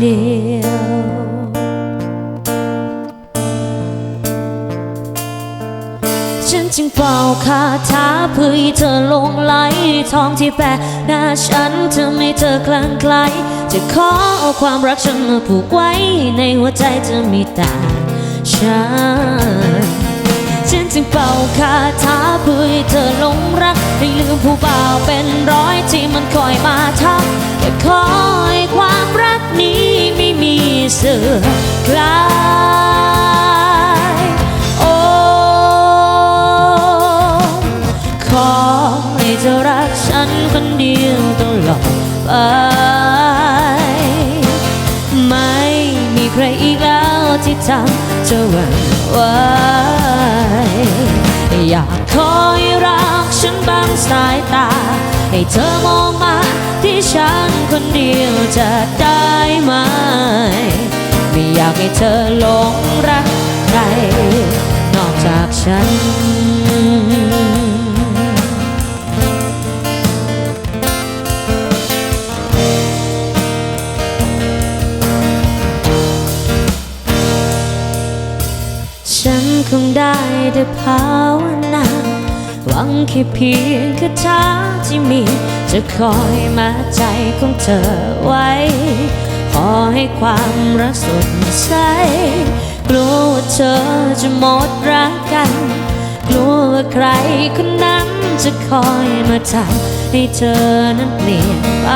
เดียวฉันจึงเป่าคาถาเพื่อให้เธอลงไหลทองที่แปะหน้าฉันทำให้เธอคลั่งไคล้จะขอเอาความรักฉันมาผูกไว้ ในหัวใจเธอมีแต่ฉันฉันจึงเป่าคาถาเพื่อให้เธอลงรักให้ลืมผู้บ่าวเป็นร้อยที่มันคอยมาทักแต่ขอใเสื่อคลายโอ้ขอให้เธอรักฉันคนเดียวตลอดไป ไม่มีใครอีกแล้วที่ทำเธอหวั่นไหวอยากขอให้รักฉันบางสายตา ให้เธอมองมาที่ฉันคนเดียวจะได้ไหม ไม่อยากให้เธอหลงรักใคร นอกจากฉัน ฉันคงได้แต่ภาว งแค่เพียงคาถาที่มี จะคอยมาใจของเธอไว้ ขอให้ความรักสดใส กลัวว่าเธอจะหมดรักกัน กลัวว่าใครคนนั้นจะคอยมาทำให้เธอนั้นเปลี่ยนไป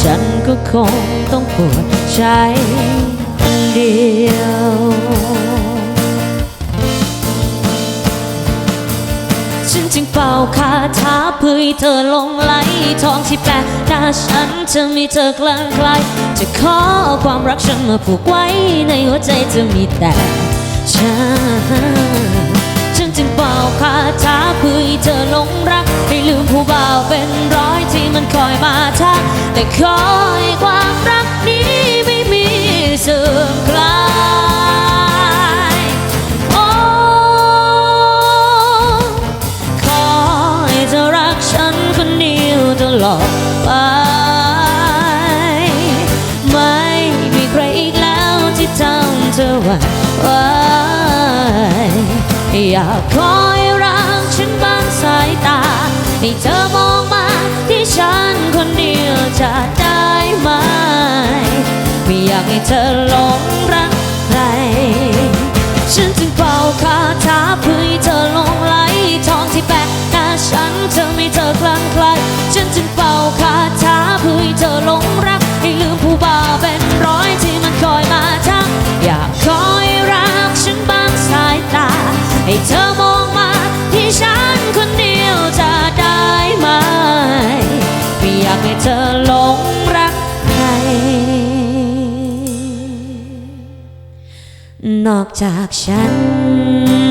ฉันก็คงต้องปวดใจคนเดียว เพื่อให้เธอลงไหลทองที่แปลถ้าฉันจะมีเธอกลางไกลจะขอความรักฉันมาผูกไว้ในหัวใจจะมีแต่ฉันฉันจึงเป่าคาถาเพื่อให้เธอลงรักให้ลืมผู้บ่าวเป็นร้อยที่มันคอยมาทักแต่ขอให้ควา ตลอไป ไม่มีใครอีกแล้วที่ทำเธอหวั่นไหวอยากขอให้รักฉันบางสายตา ให้เธอมองมาที่ฉันคนเดียวจะได้ไหม ไม่อยากให้เธอหลงรักใครฉันจึงเป่าคา เธอมองมาที่ฉันคนเดียวจะได้ไหมไม่อยากให้เธอหลงรักใคร นอกจากฉัน